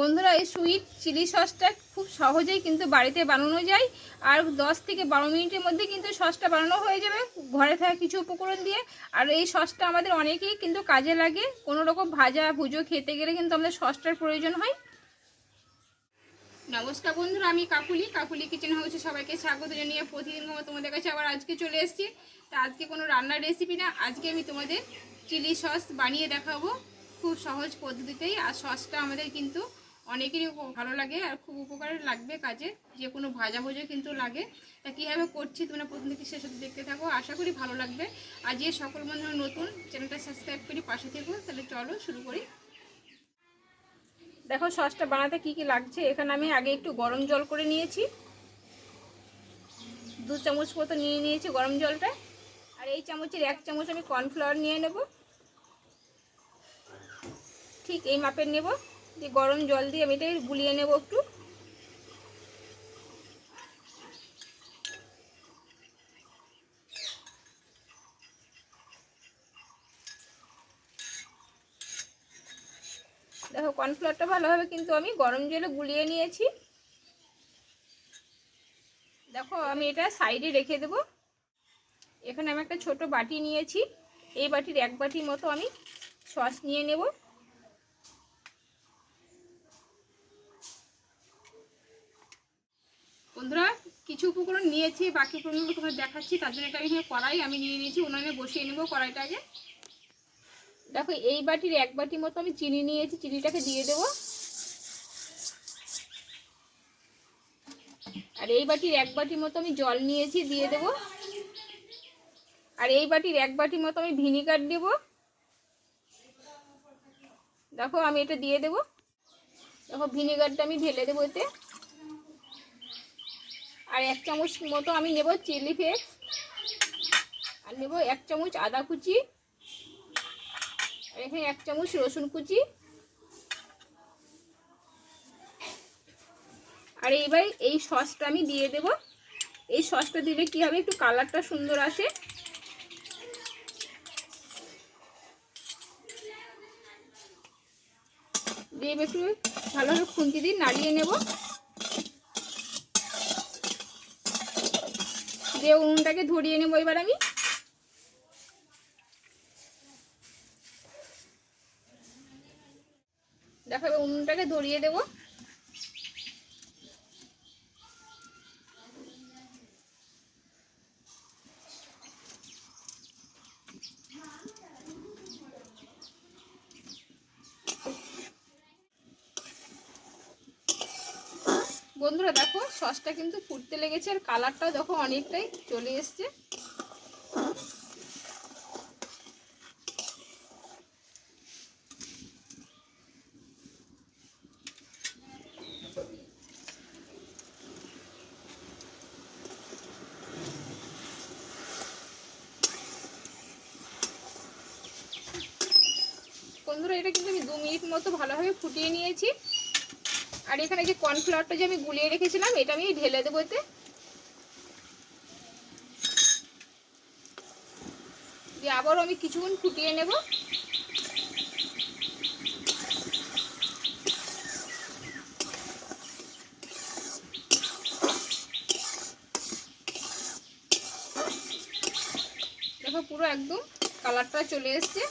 বন্ধুরা, এই sweet chilli সসটা খুব সহজেই কিন্তু বাড়িতে বানানো যায়। আর দশ থেকে বারো মিনিটের মধ্যে কিন্তু সসটা বানানো হয়ে যাবে ঘরে থাকা কিছু উপকরণ দিয়ে। আর এই সসটা আমাদের অনেকেই কিন্তু কাজে লাগে। কোনো রকম ভাজা ভুজো খেতে গেলে কিন্তু আমাদের সসটার প্রয়োজন হয়। নমস্কার বন্ধুরা, আমি কাকুলি। কাকুলি কিচেন হাউসে সবাইকে স্বাগত জানিয়ে প্রতিদিন তোমাদের কাছে আবার আজকে চলে এসেছি। তা আজকে কোনো রান্নার রেসিপি না, আজকে আমি তোমাদের চিলি সস বানিয়ে দেখাবো। খুব সহজ পদ্ধতিতেই। আর সসটা আমাদের কিন্তু অনেকেরই ভালো লাগে আর খুব উপকারে লাগবে কাজে। যে কোনো ভাজা ভুজো কিন্তু লাগে। তা কীভাবে করছি তোমরা প্রথম থেকে শেষ অবধি দেখতে থাকো। আশা করি ভালো লাগবে। আর যে সকল বন্ধুরা নতুন, চ্যানেলটা সাবস্ক্রাইব করি পাশে থেকো। তাহলে চলো শুরু করি। দেখো সসটা বানাতে কি কি লাগছে? এখানে আমি আগে একটু গরম জল করে নিয়েছি। দু চামচ মতো নিয়ে নিয়েছি গরম জলটা। আর এই চামচের এক চামচ আমি কর্নফ্লাওয়ার নিয়ে নেব। ঠিক এই মাপের নেব। দিয়ে গরম জল দিয়ে আমি এটা গুলিয়ে নেব একটু। দেখো কর্নফ্লাওয়ারটা ভালোভাবে কিন্তু আমি গরম জলে গুলিয়ে নিয়েছি। দেখো, আমি এটা সাইডে রেখে দেব। এখানে আমি একটা ছোট বাটি নিয়েছি। এই বাটির এক বাটির মতো আমি সস নিয়ে নেব। বন্ধুরা, কিছু উপকরণ নিয়েছি, বাকি উপকরণগুলো তোমাদের দেখাচ্ছি তার জন্য এটা আমি কড়াই আমি নিয়ে নিয়েছি, উনানে বসিয়ে নেব কড়াইটাকে দেখো, এই বাটির এক বাটি মতো আমি চিনি নিয়েছি, চিনিটাকে দিয়ে দেবো। আর এই বাটির এক বাটির মতো আমি জল নিয়েছি, দিয়ে দেবো। আর এই বাটির এক বাটির মতো আমি ভিনিগার দেব। দেখো, আমি এটা দিয়ে দেবো। দেখো, ভিনিগারটা আমি ঢেলে দেবো এতে। আর এক চামচ মতো আমি নেব চিলি ফ্লেক্স। আর নেব এক চামচ আদা কুচি। আর এখানে এক চামচ রসুন কুচি। আর এইবার এই সসটা আমি দিয়ে দেব। এই সসটা দিলে কি হবে? একটু কালারটা সুন্দর আসে। দিয়ে একটু ভালোভাবে খুন্তি দিয়ে নাড়িয়ে নেব। দিয়ে উনুনটাকে ধরিয়ে নেব এবার আমি। দেখো এবার উনুনটাকে ধরিয়ে দেবো। বন্ধুরা দেখো, সসটা কিন্তু ফুটতে লেগেছে আর কালারটাও দেখো অনেকটাই চলে এসছে। বন্ধুরা, এটা কিন্তু আমি দু মিনিট মতো ভালোভাবে ফুটিয়ে নিয়েছি। আর এখানে যে কর্নফ্লাওয়ারটা যে আমি গুলিয়ে রেখেছিলাম, এটা আমি ঢেলে দেবো এতে। দিয়ে আবারও আমি কিছুক্ষণ ফুটিয়ে নেব। দেখো পুরো একদম কালারটা চলে এসছে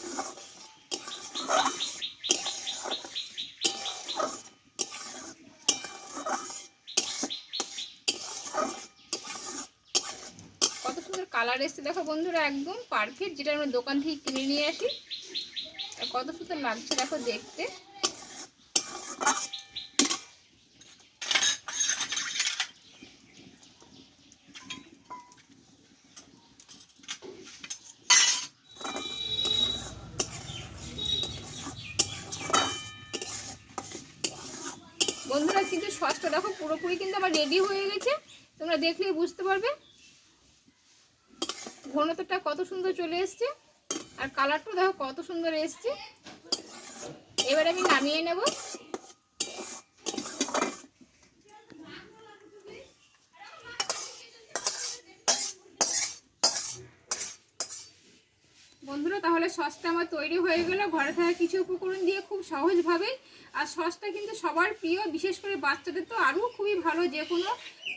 কত সুন্দর কালার এসছে। দেখো বন্ধুরা, একদম পারফেক্ট যেটা আমরা দোকান থেকে কিনে নিয়ে আসি। কত সুন্দর লাগছে, দেখো দেখতে। বন্ধুরা, কিন্তু সসটা দেখো পুরোপুরি কিন্তু আমার রেডি হয়ে গেছে। তোমরা দেখলেই বুঝতে পারবে। ঘনত্বটা কত সুন্দর চলে এসছে, আর কালারটা দেখো কত সুন্দর এসছে। এবার আমি নামিয়ে নেব বন্ধুরা তাহলে সসটা আমার তৈরি হয়ে গেল। ঘরে থাকা কিছু উপকরণ দিয়ে খুব সহজভাবেই আর সসটা কিন্তু সবার প্রিয়, বিশেষ করে বাচ্চাদের তো আরও খুবই ভালো যে কোনো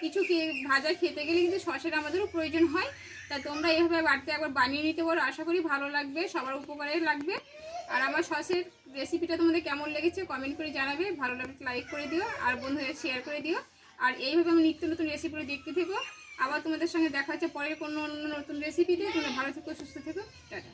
কিছু ভাজা খেতে গেলে কিন্তু সসের আমাদেরও প্রয়োজন হয়। তা তোমরা এইভাবে বাড়িতে একবার বানিয়ে নিতে পারো, আশা করি ভালো লাগবে, সবার উপকারে লাগবে। আর আমার সসের রেসিপিটা তোমাদের কেমন লেগেছে কমেন্ট করে জানাবে। ভালো লাগলে লাইক করে দিও, আর বন্ধুদের শেয়ার করে দিও। আর এইভাবে আমি নিত্য নতুন রেসিপিগুলো দেখতে থেকো। আবার তোমাদের সঙ্গে দেখা হচ্ছে পরের কোনো অন্য নতুন রেসিপিতে তোমরা ভালো থেকো, সুস্থ থেকো। টাটা।